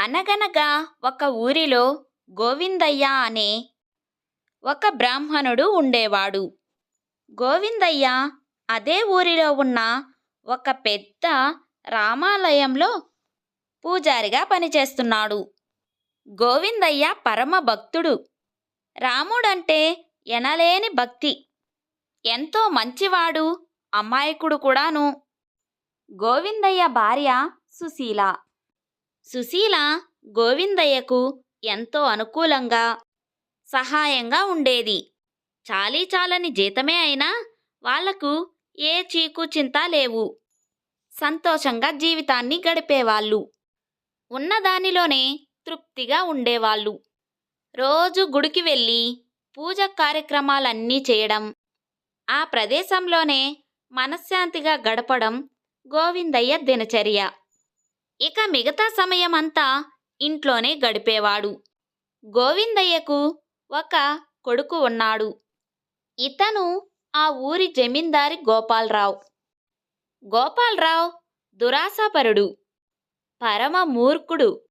అనగనగా ఒక ఊరిలో గోవిందయ్య అనే ఒక బ్రాహ్మణుడు ఉండేవాడు. గోవిందయ్య అదే ఊరిలో ఉన్న ఒక పెద్ద రామాలయంలో పూజారిగా పనిచేస్తున్నాడు. గోవిందయ్య పరమ భక్తుడు. రాముడంటే ఎనలేని భక్తి. ఎంతో మంచివాడు అమాయకుడు కూడాను. గోవిందయ్య భార్య సుశీల. సుశీల గోవిందయ్యకు ఎంతో అనుకూలంగా సహాయంగా ఉండేది. చాలీ చాలని జీతమే అయినా వాళ్ళకు ఏ చీకు చింత లేవు. సంతోషంగా జీవితాన్ని గడిపేవాళ్ళు. ఉన్నదానిలోనే తృప్తిగా ఉండేవాళ్ళు. రోజు గుడికి వెళ్ళి పూజ కార్యక్రమాలన్నీ చేయడం ఆ ప్రదేశంలోనే మనశ్శాంతిగా గడపడం గోవిందయ్య దినచర్య. ఇక మిగతా సమయమంతా ఇంట్లోనే గడిపేవాడు. గోవిందయ్యకు ఒక కొడుకు ఉన్నాడు. ఇతను ఆ ఊరి జమీందారి గోపాలరావు. గోపాలరావు దురాశాపరుడు. పరమ మూర్ఖుడు.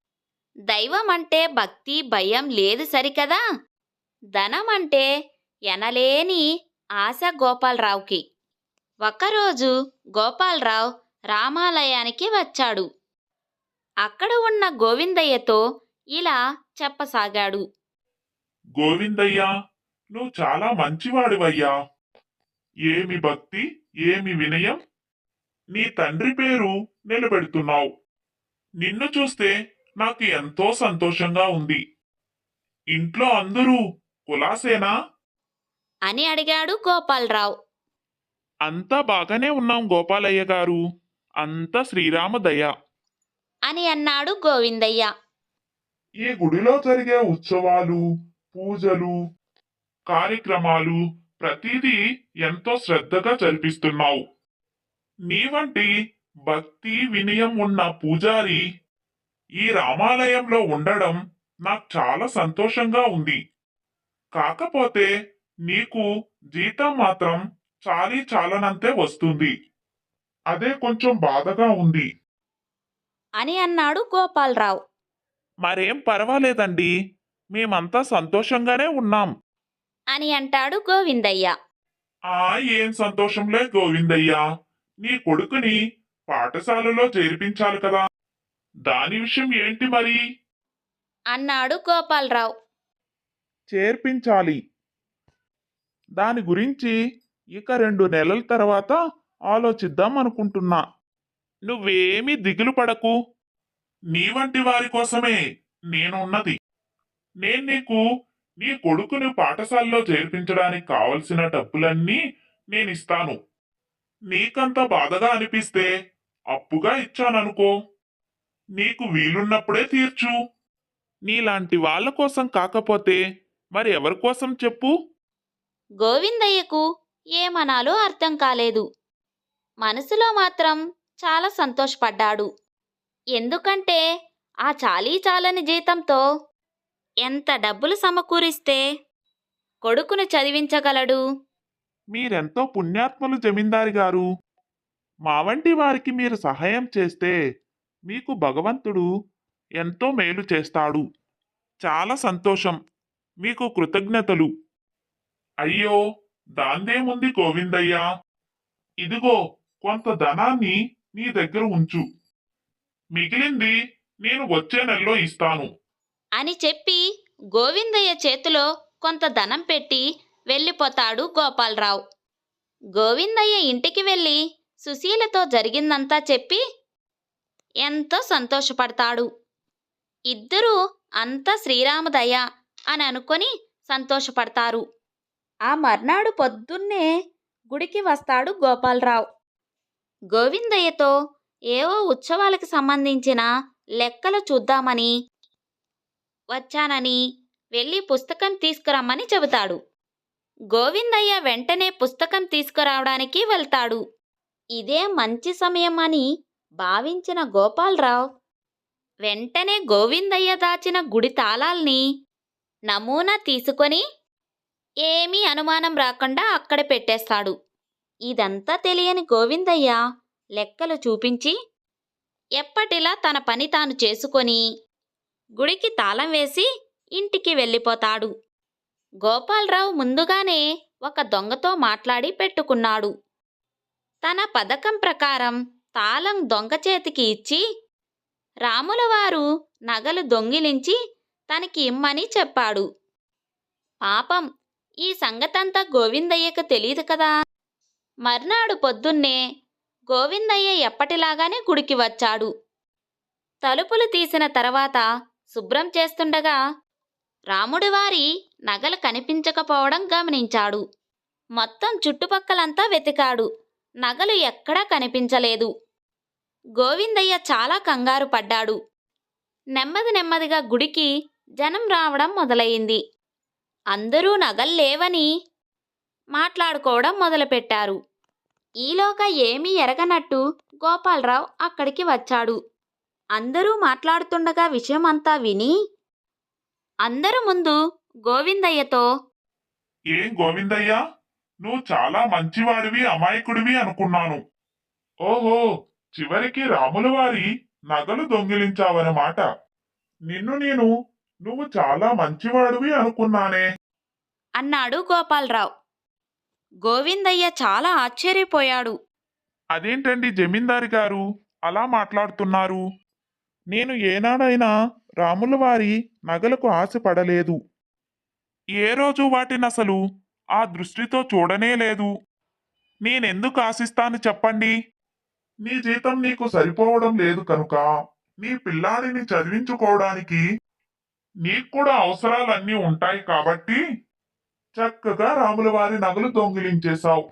దైవం అంటే భక్తి భయం లేదు సరికదా? ధనం అంటే ఎనలేని ఆశ గోపాలరావుకి. ఒకరోజు గోపాలరావు రామాలయానికి వచ్చాడు. అక్కడ ఉన్న గోవిందయ్యతో ఇలా చెప్పసాగాడు. గోవిందయ్యా నువ్వు చాలా మంచివాడివయ్యా. ఏమి భక్తి ఏమి వినయం? నీ తండ్రి పేరు నిలబెడుతున్నావు. నిన్ను చూస్తే నాకు ఎంతో సంతోషంగా ఉంది. ఇంట్లో అందరూ కులాసేనా? అని అడిగాడు గోపాలరావు. అంతా బాగానే ఉన్నాం గోపాలయ్య గారు. అంతా శ్రీరామదయ. అని అన్నాడు గోవిందయ్య. ఈ గుడిలో జరిగే ఉత్సవాలు పూజలు కార్యక్రమాలు ప్రతిదీ ఎంతో శ్రద్ధగా జరిపిస్తున్నావు. నీ వంటి భక్తి వినయం ఉన్న పూజారి ఈ రామాలయంలో ఉండడం నాకు చాలా సంతోషంగా ఉంది. కాకపోతే నీకు జీతం మాత్రం చాలీ చాలనంతే వస్తుంది. అదే కొంచెం బాధగా ఉంది. అని అన్నాడు గోపాలరావు. మరేం పర్వాలేదండి మేమంతా సంతోషంగానే ఉన్నాం. అని అంటాడు గోవిందయ్య. ఆ ఏం సంతోషంలే గోవిందయ్యా. నీ కొడుకుని పాఠశాలలో చేర్పించాలి కదా. దాని విషయం ఏంటి మరి? అన్నాడు గోపాలరావు. చేర్పించాలి. దాని గురించి ఇక రెండు నెలల తర్వాత ఆలోచిద్దాం అనుకుంటున్నా. నువ్వేమీ దిగులు పడకు. నీ వంటి వారి కోసమే నేనున్నది. నేను నీకు నీ కొడుకుని పాఠశాలలో చేర్పించడానికి కావలసిన డబ్బులన్నీ నేనిస్తాను. నీకంత బాధగా అనిపిస్తే అప్పుగా ఇచ్చాననుకో. నీకు వీలున్నప్పుడే తీర్చు. నీలాంటి వాళ్ళ కోసం కాకపోతే మరి ఎవరి కోసం చెప్పు? గోవిందయ్యకు ఏమనాలో అర్థం కాలేదు. మనసులో మాత్రం చాలా సంతోషపడ్డాడు. ఎందుకంటే ఆ చాలీ చాలని జీతంతో ఎంత డబ్బులు సమకూరిస్తే కొడుకును చదివించగలడు. మీరెంతో పుణ్యాత్ములు జమీందారి గారు. మా వంటి వారికి మీరు సహాయం చేస్తే మీకు భగవంతుడు ఎంతో మేలు చేస్తాడు. చాలా సంతోషం. మీకు కృతజ్ఞతలు. అయ్యో దాందేముంది గోవిందయ్యా? ఇదిగో కొంత ధనాన్ని నీ దగ్గర ఉంచు. మిగిలింది నేను వచ్చే నెలలో ఇస్తాను. అని చెప్పి గోవిందయ్య చేతిలో కొంత ధనం పెట్టి వెళ్ళిపోతాడు గోపాలరావు. గోవిందయ్య ఇంటికి వెళ్ళి సుశీలతో జరిగిందంతా చెప్పి ఎంతో సంతోషపడతాడు. ఇద్దరూ అంతా శ్రీరామదయ అని అనుకొని సంతోషపడతారు. ఆ మర్నాడు పొద్దున్నే గుడికి వస్తాడు గోపాలరావు. గోవిందయ్యతో ఏవో ఉత్సవాలకు సంబంధించిన లెక్కలు చూద్దామని వచ్చానని వెళ్ళి పుస్తకం తీసుకురమ్మని చెబుతాడు. గోవిందయ్య వెంటనే పుస్తకం తీసుకురావడానికి వెళ్తాడు. ఇదే మంచి సమయం అని భావించిన గోపాలరావు వెంటనే గోవిందయ్య దాచిన గుడి తాళాల్ని నమూనా తీసుకొని ఏమీ అనుమానం రాకుండా అక్కడ పెట్టేస్తాడు. ఇదంతా తెలియని గోవిందయ్య. లెక్కలు చూపించి ఎప్పటిలా తన పని తాను చేసుకొని గుడికి తాళం వేసి ఇంటికి వెళ్ళిపోతాడు. గోపాలరావు ముందుగానే ఒక దొంగతో మాట్లాడి పెట్టుకున్నాడు. తన పథకం ప్రకారం తాళం దొంగ చేతికి ఇచ్చి రాములవారు నగలు దొంగిలించి తనకి ఇమ్మని చెప్పాడు. పాపం ఈ సంగతంతా గోవిందయ్యకు తెలియదు కదా. మర్నాడు పొద్దున్నే గోవిందయ్య ఎప్పటిలాగానే గుడికి వచ్చాడు. తలుపులు తీసిన తర్వాత శుభ్రం చేస్తుండగా రాముడివారి నగలు కనిపించకపోవడం గమనించాడు. మొత్తం చుట్టుపక్కలంతా వెతికాడు. నగలు ఎక్కడా కనిపించలేదు. గోవిందయ్య చాలా కంగారు పడ్డాడు. నెమ్మది నెమ్మదిగా గుడికి జనం రావడం మొదలయింది అందరూ నగల్లేవని మాట్లాడుకోవడం మొదలుపెట్టారు. ఈలోగా ఏమీ ఎరగనట్టు గోపాలరావు అక్కడికి వచ్చాడు. అందరూ మాట్లాడుతుండగా విషయమంతా విని అందరు ముందు గోవిందయ్యతో ఏం గోవిందయ్య? నువ్వు చాలా మంచివాడివి అమాయకుడివి అనుకున్నాను. ఓహో చివరికి రాముల వారి నగలు దొంగిలించావన్నమాట. నిన్ను నేను నువ్వు చాలా మంచివాడివి అనుకున్నానే. అన్నాడు గోపాలరావు. గోవిందయ్య చాలా ఆశ్చర్యపోయాడు. అదేంటండి జమీందారి గారు? అలా మాట్లాడుతున్నారు. నేను ఏనాడైనా రాముల వారి నగలకు ఆశపడలేదు. ఏ రోజు వాటిని అసలు ఆ దృష్టితో చూడనే లేదు. నేనెందుకు ఆశిస్తాను చెప్పండి? నీ జీతం నీకు సరిపోవడం లేదు కనుక నీ పిల్లాడిని చదివించుకోవడానికి నీకు కూడా అవసరాలన్నీ ఉంటాయి కాబట్టి చక్కగా రాముల వారి నగలు దొంగిలించేశావు.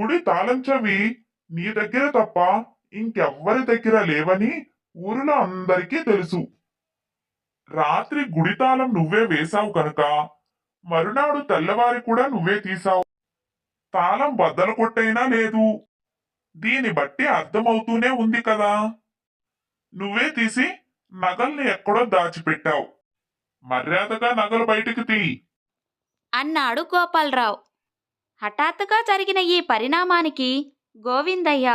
గుడి తాళం చెవి నీ దగ్గర తప్ప ఇంకెవ్వరి దగ్గర లేవని ఊరిలో అందరికీ తెలుసు. రాత్రి గుడి తాళం నువ్వే వేశావు కనుక మరునాడు తెల్లవారి కూడా నువ్వే తీశావు. తాళం బద్దలు కొట్టైనా లేదు. దీని బట్టి అర్థమవుతూనే ఉంది కదా. నువ్వే తీసి నగల్ని ఎక్కడో దాచిపెట్టావు. మర్యాదగా నగలు బయటికి తీ అన్నాడు గోపాలరావు. హఠాత్తుగా జరిగిన ఈ పరిణామానికి గోవిందయ్య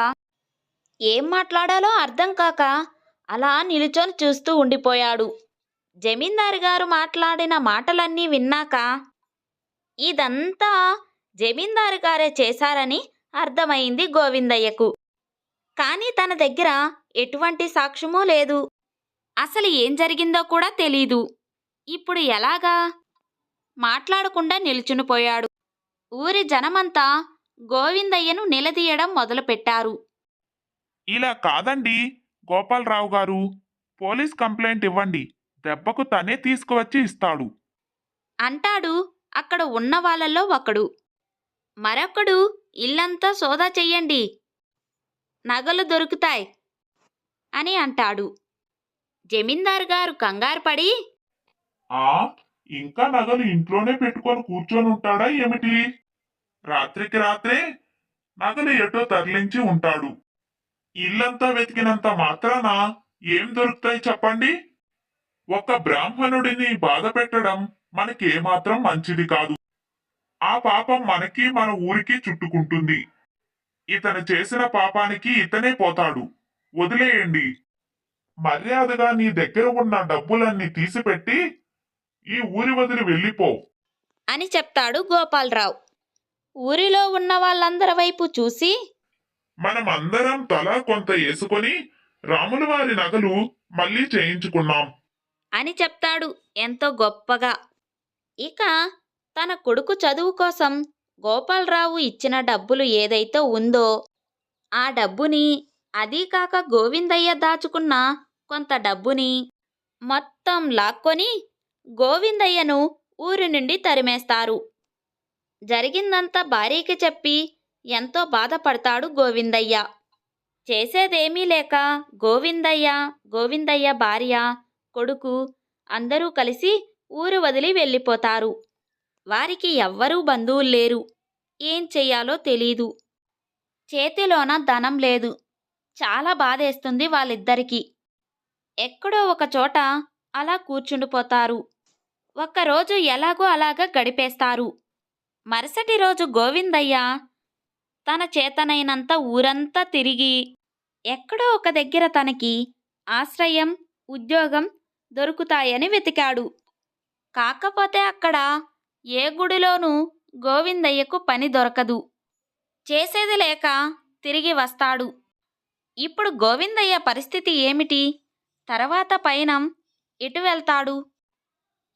ఏం మాట్లాడాలో అర్థం కాక అలా నిలుచొని చూస్తూ ఉండిపోయాడు. జమీందారు గారు మాట్లాడిన మాటలన్నీ విన్నాక ఇదంతా జమీందారు గారే చేశారని అర్థమైంది గోవిందయ్యకు. కానీ తన దగ్గర ఎటువంటి సాక్ష్యమూ లేదు. అసలు ఏం జరిగిందో కూడా తెలీదు. ఇప్పుడు ఎలాగా మాట్లాడకుండా నిల్చునిపోయాడు ఊరి జనమంతా గోవిందయ్యను నిలదీయడం మొదలుపెట్టారు. ఇలా కాదండి గోపాలరావు గారు. పోలీస్ కంప్లైంట్ ఇవ్వండి. దెబ్బకు తనే తీసుకువచ్చి ఇస్తాడు. అంటాడు అక్కడ ఉన్న వాళ్ళల్లో ఒకడు. మరొకడు ఇల్లంతా సోదా చెయ్యండి. నగలు దొరుకుతాయి అని అంటాడు. జమీందారు గారు కంగారు పడి ఆ? ఇంకా నగలు ఇంట్లోనే పెట్టుకొని కూర్చొని ఉంటాడా ఏమిటి? రాత్రికి రాత్రే నగలు ఎటో తరలించి ఉంటాడు. ఇల్లంతా వెతికినంత మాత్రాన ఏం దొరుకుతాయి చెప్పండి? ఒక బ్రాహ్మణుడిని బాధ పెట్టడం మనకేమాత్రం మంచిది కాదు. ఆ పాపం మనకి మన ఊరికి చుట్టుకుంటుంది. ఇతను చేసిన పాపానికి ఇతనే పోతాడు. వదిలేయండి. మర్యాదగా నీ దగ్గర ఉన్న డబ్బులన్నీ తీసిపెట్టి ఈ ఊరి వదిలి వెళ్ళిపో. అని చెప్తాడు గోపాలరావు. ఊరిలో ఉన్న వాళ్ళందరి వైపు చూసి మనం అందరం తలా కొంత వేసుకొని రాముల వారి నగలు మళ్ళీ చేయించుకున్నాం. అని చెప్తాడు ఎంతో గొప్పగా. ఇక తన కొడుకు చదువు కోసం గోపాలరావు ఇచ్చిన డబ్బులు ఏదైతే ఉందో ఆ డబ్బుని అదీ కాక గోవిందయ్య దాచుకున్న కొంత డబ్బుని మొత్తం లాక్కొని గోవిందయ్యను ఊరి నుండి తరిమేస్తారు. జరిగిందంతా భార్యకి చెప్పి ఎంతో బాధపడతాడు గోవిందయ్య. చేసేదేమీ లేక గోవిందయ్య గోవిందయ్య భార్య కొడుకు అందరూ కలిసి ఊరు వదిలి వెళ్ళిపోతారు. వారికి ఎవ్వరూ బంధువులు లేరు. ఏం చెయ్యాలో తెలీదు. చేతిలోన ధనం లేదు. చాలా బాధేస్తుంది వాళ్ళిద్దరికీ. ఎక్కడో ఒక చోట అలా కూర్చుండిపోతారు. ఒక్కరోజు ఎలాగో అలాగా గడిపేస్తారు. మరుసటి రోజు గోవిందయ్య తన చేతనైనంత ఊరంతా తిరిగి ఎక్కడో ఒక దగ్గర తనకి ఆశ్రయం ఉద్యోగం దొరుకుతాయని వెతికాడు. కాకపోతే అక్కడ ఏ గుడిలోనూ గోవిందయ్యకు పని దొరకదు. చేసేది లేక తిరిగి వస్తాడు. ఇప్పుడు గోవిందయ్య పరిస్థితి ఏమిటి? తర్వాత పయనం ఎటు వెళ్తాడు?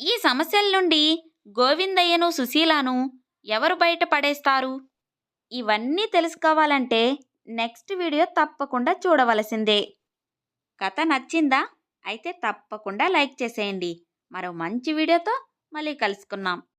ఈ సమస్యల నుండి గోవిందయ్యను సుశీలను ఎవరు బయట పడేస్తారు? ఇవన్నీ తెలుసుకోవాలంటే నెక్స్ట్ వీడియో తప్పకుండా చూడవలసిందే. కథ నచ్చిందా? అయితే తప్పకుండా లైక్ చేసేయండి. మరో మంచి వీడియోతో మళ్ళీ కలుసుకుందాం.